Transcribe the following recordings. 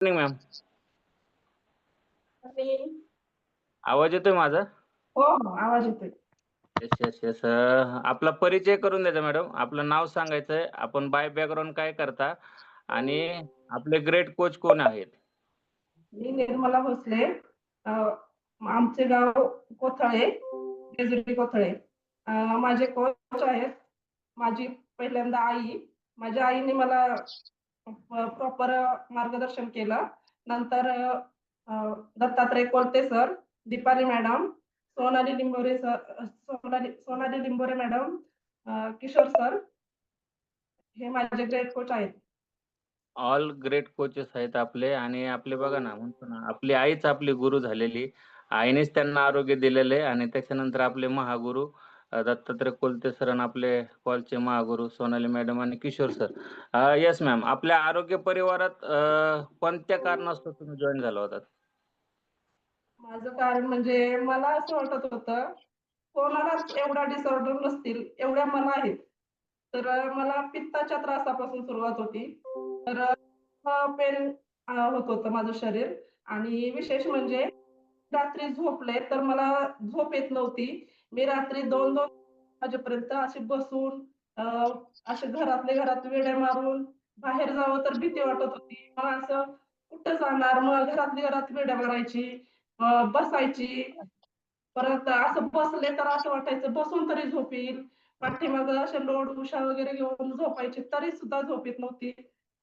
Morning ma'am आवाज येतोय माझा? हो हो आवाज येतोय. येस येस येस आपला परिचय करून द्यायचा मॅडम आपलं नाव सांगायचंय. आपण बाय बॅकग्राऊंड काय करता आणि आपले ग्रेट कोच कोण आहेत? मी निर्मला भोसले. अं, आमचे गाव कोथळे जेजुरी कोथळे. अं, माझे कोच आहेत. माझी पहिल्यांदा आई. माझ्या आईने मला प्रॉपर मार्गदर्शन केलं. नंतर Dattatray Kolte sir Deepali madam Sonali Limbore sir Sonali Sonali Limbore madam Kishor sir हे माझे ग्रेट कोच आहेत. ऑल ग्रेट कोचेस आहेत आपले आणि आपले बघा ना म्हणतो ना आपली आईच आपली गुरु झालेली. आईनेच त्यांना आरोग्य दिलेले आणि त्याच्यानंतर आपले महागुरु दत्तात्रय कोलते सर आणि आपले कॉलचे महागुरु सोनाली मॅडम आणि किशोर सर येस मॅम आपल्या आरोग्य परिवारात कोणत्या कारणास्तव तुम्ही जॉईन झाला होता माझं कारण म्हणजे मला असं वाटत होतं कोणालाच एवढा डिसऑर्डर नसतील एवढ्या मला आहेत. तर मला पित्ताच्या त्रासापासून सुरुवात होती. तर पेन होत होतं माझं शरीर. आणि विशेष म्हणजे रात्री झोपले तर मला झोप येत नव्हती. मी रात्री दोन दोन वाजेपर्यंत अशी बसून असे घरातले घरात वेड्या मारून बाहेर जावं तर भीती वाटत होती. मग असं कुठं जाणार? मग घरातली घरात वेड्या मारायची बसायची. परत असं बसले तर असं वाटायचं बसून तरी झोप येईल पाठीमागं असे लोड उषा वगैरे घेऊन झोपायची तरी सुद्धा झोप येत नव्हती.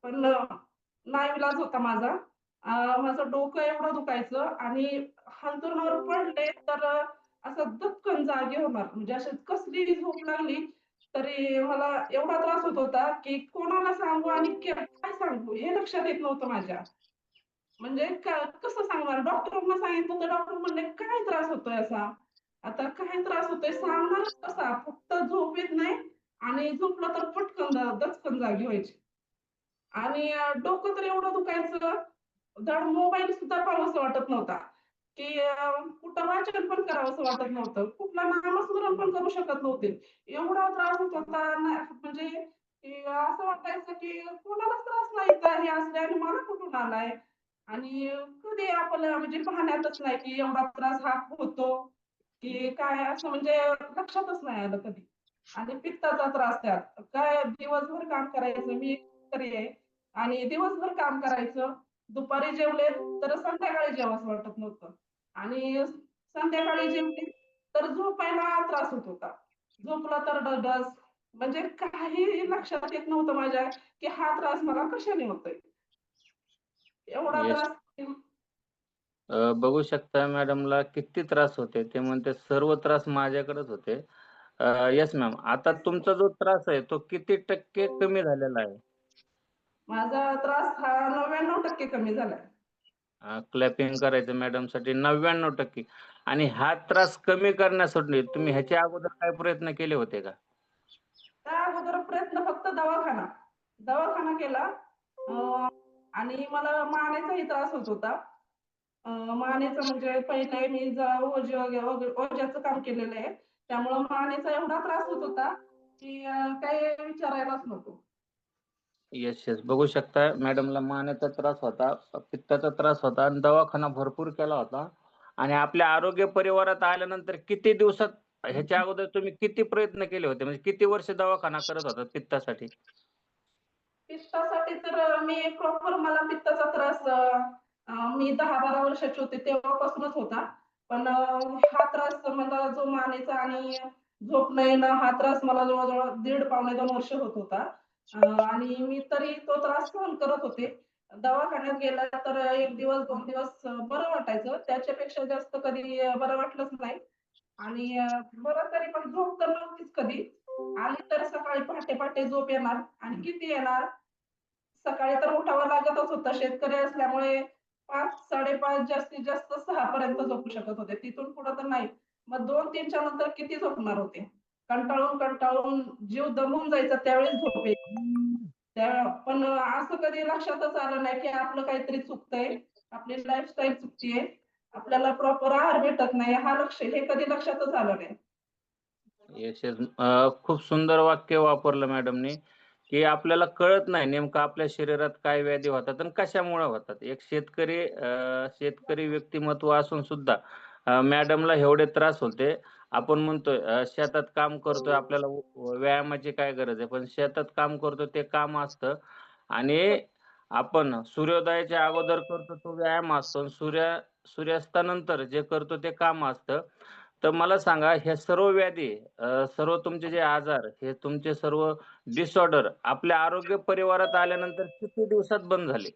पण नाईलाज होता माझा. माझं डोकं एवढं दुखायचं आणि हंतुरणावर पडले तर असं दपकन जागे होणार. म्हणजे अशी कसली झोप लागली तरी मला एवढा त्रास होत होता की कोणाला सांगू आणि काय सांगू हे लक्षात येत नव्हतं माझ्या. म्हणजे कसं सांगणार? डॉक्टरांना सांगितलं तर डॉक्टर म्हणले काय त्रास होतोय असा? आता काय त्रास होतोय सांगणारच कसा? फक्त झोप येत नाही आणि झोपलं तर पटकन दचकन जागी व्हायची. आणि डोकं तर एवढं दुखायचं. धड मोबाईल सुद्धा पाहावंसं वाटत नव्हता. की कुठं वाचन पण करावंसं वाटत नव्हतं. कुठला नामस्मरण पण करू शकत नव्हते. एवढा त्रास होत होता. म्हणजे असं वाटायचं की कोणालाच त्रास नाही तर हे असले आणि मला कुठून आलाय? आणि कधी आपल्याला म्हणजे पाहण्यातच नाही की एवढा त्रास हा होतो की काय असं म्हणजे लक्षातच नाही आलं कधी. आणि पित्ताचा त्रास त्यात. काय दिवसभर काम करायचं मी तरी आहे. आणि दिवसभर काम करायचं. दुपारी जेवले तर संध्याकाळी जेवावंसं वाटत नव्हतं. आणि संध्याकाळी जेवले तर झोपायला त्रास होत होता. झोपला तर डगस म्हणजे काही लक्षात येत नव्हतं माझ्या की हा त्रास मला कशाने होतोय. एवढा. त्रास बघू शकता मॅडमला किती त्रास होते ते म्हणते सर्व त्रास माझ्याकडेच होते. येस मॅम आता तुमचा जो त्रास आहे तो किती टक्के कमी झालेला आहे? माझा त्रास हा नव्याण्णव टक्के कमी झालाय. क्लॅपिंग करायचं मॅडमसाठी नव्याण्णव टक्के. आणि हा त्रास कमी करण्यासाठी तुम्ही ह्याच्या अगोदर काय प्रयत्न केले होते का? त्या अगोदर प्रयत्न फक्त दवाखाना. दवाखाना केला. आणि मला मानेचाही त्रास होत होता. मानेचा म्हणजे पहिले मी ओझी वगैरे वगैरे ओझ्याचं काम केलेलं आहे. त्यामुळं मानेचा एवढा त्रास होत होता की काही विचारायलाच नको. येस येस बघू शकता मॅडमला मानेचा त्रास होता पित्ताचा त्रास होता आणि दवाखाना भरपूर केला होता. आणि आपल्या आरोग्य परिवारात आल्यानंतर किती दिवसात ह्याच्या अगोदर तुम्ही किती प्रयत्न केले होते? म्हणजे किती वर्ष दवाखाना करत होता पित्तासाठी? पित्तासाठी तर मी प्रॉपर मला पित्ताचा त्रास मी दहा बारा वर्षाची होते तेव्हापासूनच होता. पण हा त्रास मला जो मानेचा आणि झोप नाही येणं हा त्रास मला जवळजवळ दीड पावणे दोन वर्ष होत होता. आणि मी तरी तो त्रास सहन करत होते. दवाखान्यात गेला तर एक दिवस दोन दिवस बरं वाटायचं. त्याच्यापेक्षा जास्त कधी बरं वाटलंच नाही. आणि बरं तरी पण झोप तर नव्हतीच कधी. आली तर सकाळी पहाटे पहाटे झोप येणार. आणि किती येणार? सकाळी तर उठावं लागतच होतं. शेतकरी असल्यामुळे पाच साडेपाच जास्तीत जास्त सहा पर्यंत झोपू शकत होते. तिथून पुढे तर नाही. मग दोन तीनच्या नंतर किती झोपणार होते? कंटाळून कंटाळून जीव दमून जायचा त्यावेळेस झोप पण असं कधी लक्षातच आलं नाही की आपलं काहीतरी चुकतंय आपली लाईफस्टाईल चुकतीये आपल्याला प्रॉपर आहार भेटत नाही हा लक्ष हे कधी लक्षातच आलं नाही खूप सुंदर वाक्य वापरलं मॅडमनी की आपल्याला कळत नाही नेमकं आपल्या शरीरात काय व्याधी होतात आणि कशामुळे होतात. एक शेतकरी शेतकरी व्यक्तिमत्व असून सुद्धा मॅडमला एवढे त्रास होते. आपण म्हणतोय अ, शेतात काम करतोय आपल्याला व व्यायामाची काय गरज आहे. पण शेतात काम करतोय ते काम असतं आणि आपण सूर्योदयाच्या अगोदर करतो तो व्यायाम असतो आणि सूर्य सूर्यास्तानंतर जे करतो ते काम असतं. तर मला सांगा ह्या सर्व व्याधी अ, सर्व तुमचे जे आजार हे तुमचे सर्व डिसऑर्डर आपल्या आरोग्य परिवारात आल्यानंतर किती दिवसात बंद झाले?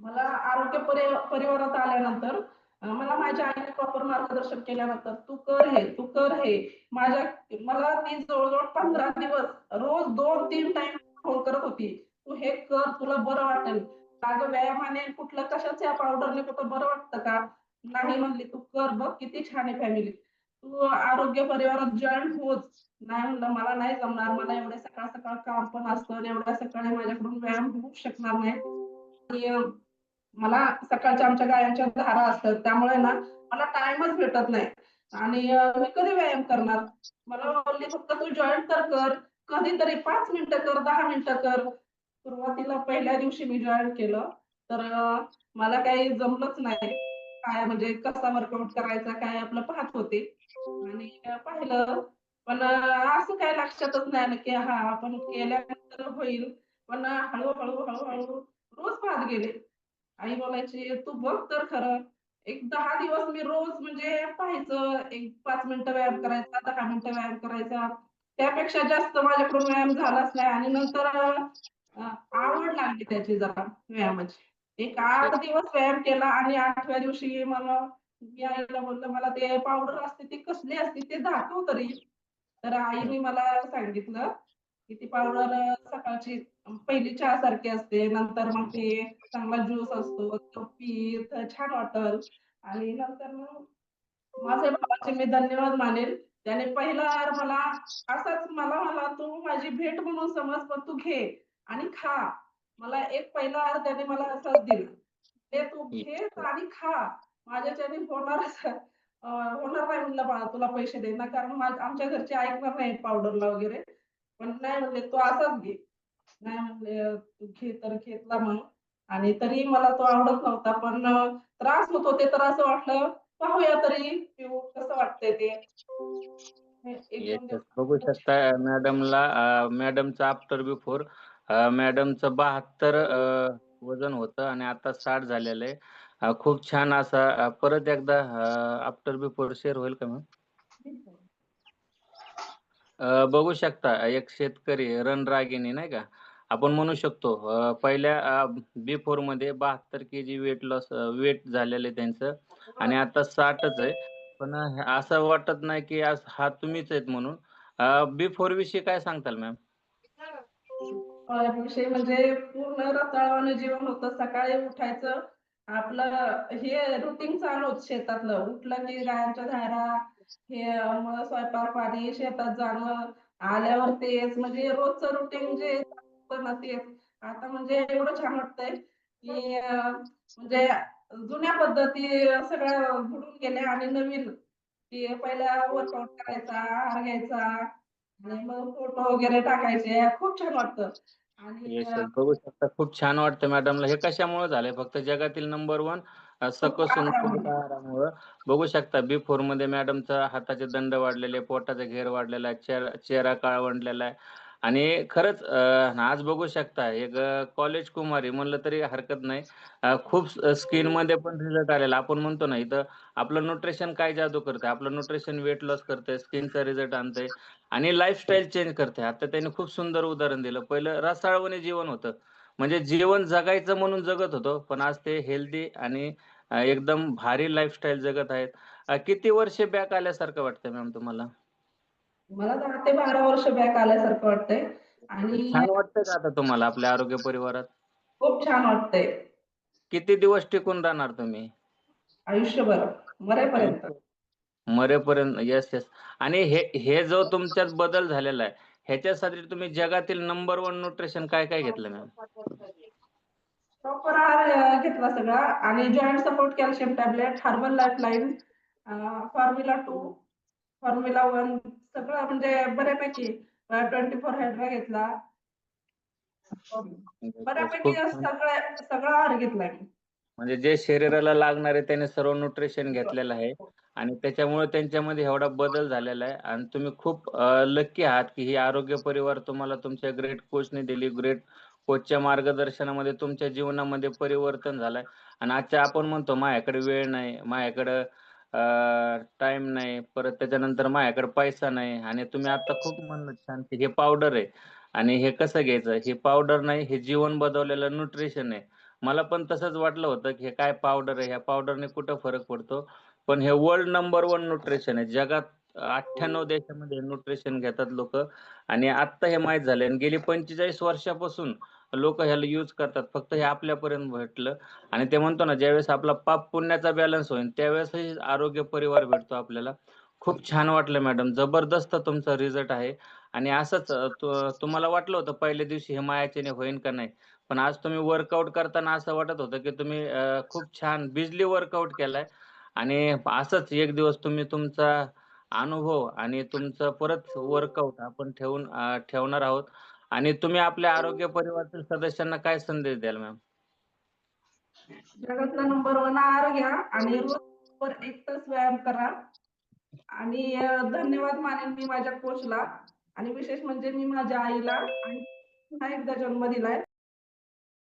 मला आरोग्य परि परिवारात आल्यानंतर मला माझ्या आईने प्रॉपर मार्गदर्शन केल्यानंतर, "तू कर हे, तू कर हे." माझ्या मला ती जवळजवळ पंधरा दिवस रोज दोन तीन टाइम फोन करत होती. "तू हे कर, तुला बरं वाटेल." "अगं व्यायामाने कुठलं कशाच या पावडरने कुठं बरं वाटतं का?" "नाही," म्हणली, "तू कर बघ किती छान आहे फॅमिली. तू आरोग्य परिवारात जॉईन होच." नाही म्हणलं, "मला नाही जमणार. मला एवढ्या सकाळ-सकाळ काम पण असतं एवढ्या सकाळी माझ्याकडून व्यायाम होऊ शकणार नाही." मला सकाळच्या आमच्या गायांच्या धारा असतात. त्यामुळे ना मला टाइमच भेटत नाही आणि मी कधी व्यायाम करणार? मला बोलली, "फक्त तू जॉईन तर कर. कधीतरी पाच मिनिटं कर, दहा मिनिटं कर." सुरुवातीला पहिल्या दिवशी मी जॉईन केलं. तर मला काही जमलंच नाही. काय म्हणजे कसा वर्कआउट करायचा काय आपलं पाहत होते आणि पाहिलं. पण असं काही लक्षातच नाही ना की हा आपण केल्यानंतर होईल. पण हळूहळू हळूहळू रोज पाहत गेले. आई बोलायची, "तू बघ तर खरं." एक दहा दिवस मी रोज म्हणजे पाहायचं, एक पाच मिनिटं व्यायाम करायचा, दहा मिनिटं व्यायाम करायचा. त्यापेक्षा जास्त माझ्याकडून व्यायाम झालाच नाही आणि नंतर आवड लागली त्याची जरा व्यायामाची. एक आठ दिवस व्यायाम केला आणि आठव्या दिवशी मला मी आईला बोललं "मला ते पावडर असते ती कसली असते ते दाखव तरी." तर आईने मला सांगितलं, ती पावडर सकाळची पहिली चहा सारखी असते. नंतर मग ते चांगला ज्यूस असतो. तो छान वाटल आणि नंतर मग माझ्या भावाचे मी धन्यवाद मानेल. त्याने पहिला मला असाच मला मला "तू माझी भेट म्हणून समज, पण तू घे आणि खा." मला एक पहिला आर त्याने मला असाच दिला. "ते तू घे आणि खा. माझ्याच्याने होणार होणार नाही म्हणलं बाळा तुला पैसे दे." ना कारण आमच्या घरचे ऐकणार नाही पावडरला वगैरे. पण नाही म्हणले, "तू असाच घे." नाही म्हणले, "तू घे." तर घेतला मग आणि तरी मला तो आवडत नव्हता. पण त्रास होत होते तर असं वाटलं, पाहूया तरी पिऊन कसं वाटतंय ते. Yes, 1-2 yes. बघू शकता मॅडमला मॅडमचं आफ्टर बिफोर मॅडमचं 72 अ, वजन होतं आणि आता 60 झालेलं आहे. खूप छान असा परत एकदा आफ्टर बिफोर शेअर होईल का मॅम? अ, बघू शकता एक शेतकरी रणरागिणी नाही का? आपण म्हणू शकतो अ, पहिल्या अ, बिफोरमध्ये 72 केजी वेट लॉस अ, वेट झालेलं आहे त्यांचं आणि आता 60च आहे. पण अ, असं वाटत नाही की आज हा तुम्हीच आहेत म्हणून. अ, बिफोर विषयी काय सांगताल मॅम? अ, विषय म्हणजे पूर्ण रताळवाणं जीवन होतं. सकाळी उठायचं, आपलं हे रुटीन चालूच शेतातलं. उठलं की गायांच्या धारा, हे मग स्वयंपाक पाणी, शेतात जाणं, आल्यावर तेच म्हणजे रोजचं रुटीन जे तेच. आता म्हणजे एवढं छान वाटतंय, की म्हणजे जुन्या पद्धती सगळ्या बुडून गेल्या आणि नवीन, की पहिला वर्कआउट करायचा, आहार घ्यायचा आणि मग फोटो वगैरे टाकायचे. खूप छान वाटतं आणि बघू शकता खूप छान वाटतं मॅडमला. हे कशामुळे झालंय? फक्त जगातील नंबर वन सकस बघू शकता आहारामुळं. बघू शकता बिफोरमध्ये मॅडमचा हाताचे दंड वाढलेले, पोटाचा घेर वाढलेला आहे, चेहरा काळवंडलेला आहे आणि खरंच आज बघू शकता एक कॉलेज कुमारी म्हणलं तरी हरकत नाही. खूप स्किनमध्ये पण रिझल्ट आलेला. आपण म्हणतो ना इथं आपलं न्यूट्रिशन काय जादू करते आपलं न्यूट्रिशन वेट लॉस करते स्किनचा रिझल्ट आणतंय आणि लाईफस्टाईल चेंज करते. आता त्यांनी खूप सुंदर उदाहरण दिलं. पहिलं रसाळवणे जीवन होतं. म्हणजे जीवन जगायचं म्हणून जगत होतो. पण आज ते हेल्दी आणि एकदम भारी लाईफस्टाईल जगत आहेत. किती वर्ष बॅक आल्यासारखं वाटतंय मॅम तुम्हाला? मला 10 ते 12 वर्ष बॅक आल्यासारखं वाटतंय आणि छान वाटतंय का आता तुम्हाला आपल्या आरोग्य परिवारात? खूप छान वाटतंय किती दिवस टिकून राहणार तुम्ही? आयुष्यभर, मरेपर्यंत. मरेपर्यंत येस, येस. आणि हे हे जो तुमच्यात बदल झालेला आहे, ह्याच्यासाठी तुम्ही जगातील नंबर 1 न्यूट्रिशन काय-काय घेतलं मॅम? प्रॉपर आहार घेतला सगळा आणि joint support calcium tablet, herbal lifeline, अ, फॉर्म्युला 2, फॉर्म्युला 1 सगळं म्हणजे बऱ्यापैकी अ, 24 हायड्रा घेतला. बऱ्यापैकी. सगळ्या सगळा आहार घेतलाय मी. म्हणजे जे शरीराला लागणार आहे त्याने सर्व न्यूट्रिशन घेतलेलं आहे आणि त्याच्यामुळे त्यांच्यामध्ये एवढा बदल झालेला आहे आणि तुम्ही खूप लक्की आहात की ही आरोग्य परिवार तुम्हाला तुमच्या ग्रेट कोचने दिली ग्रेट कोचच्या मार्गदर्शनामध्ये तुमच्या जीवनामध्ये परिवर्तन झालंय. आणि आजच्या आपण म्हणतो माझ्याकडे वेळ नाही माझ्याकडं टाइम नाही. परत त्याच्यानंतर माझ्याकडे पैसा नाही. आणि तुम्ही आता खूप म्हणलं छान की हे पावडर आहे. आणि हे कसं घ्यायचं? हे पावडर नाही हे जीवन बदललेलं न्यूट्रिशन आहे. मला पण तसंच वाटलं होतं की हे काय पावडर आहे? ह्या पावडरने कुठं फरक पडतो? पण हे वर्ल्ड नंबर वन न्यूट्रिशन आहे. जगात अठ्ठ्याण्णव देशामध्ये न्यूट्रिशन घेतात लोक. आणि आत्ता हे माहीत झाले आणि गेली पंचेचाळीस वर्षापासून लोक ह्याला यूज करतात. फक्त हे आपल्यापर्यंत भेटलं. आणि ते म्हणतो ना ज्यावेळेस आपला पाप पुण्याचा बॅलन्स होईल त्यावेळेसही आरोग्य परिवार भेटतो आपल्याला. खूप छान वाटलं मॅडम जबरदस्त तुमचा रिझल्ट आहे. आणि असंच तुम्हाला वाटलं होतं पहिल्या दिवशी हे मायाचेने होईन का नाही? पण आज तुम्ही वर्कआउट करताना असं वाटत होतं की तुम्ही खूप छान बिजली वर्कआउट केलाय. आणि असंच एक दिवस तुम्ही तुमचा अनुभव आणि तुमचं परत वर्कआउट आपण ठेवून ठेवणार आहोत. आणि तुम्ही आपल्या आरोग्य परिवारातील सदस्यांना काय संदेश द्याल मॅम? जगातला नंबर वन आहार घ्या आणि रोज एक तास व्यायाम करा. आणि धन्यवाद मानेन मी माझ्या कोचला आणि विशेष म्हणजे मी माझ्या आईला. आणि पुन्हा एकदा जन्म दिलाय.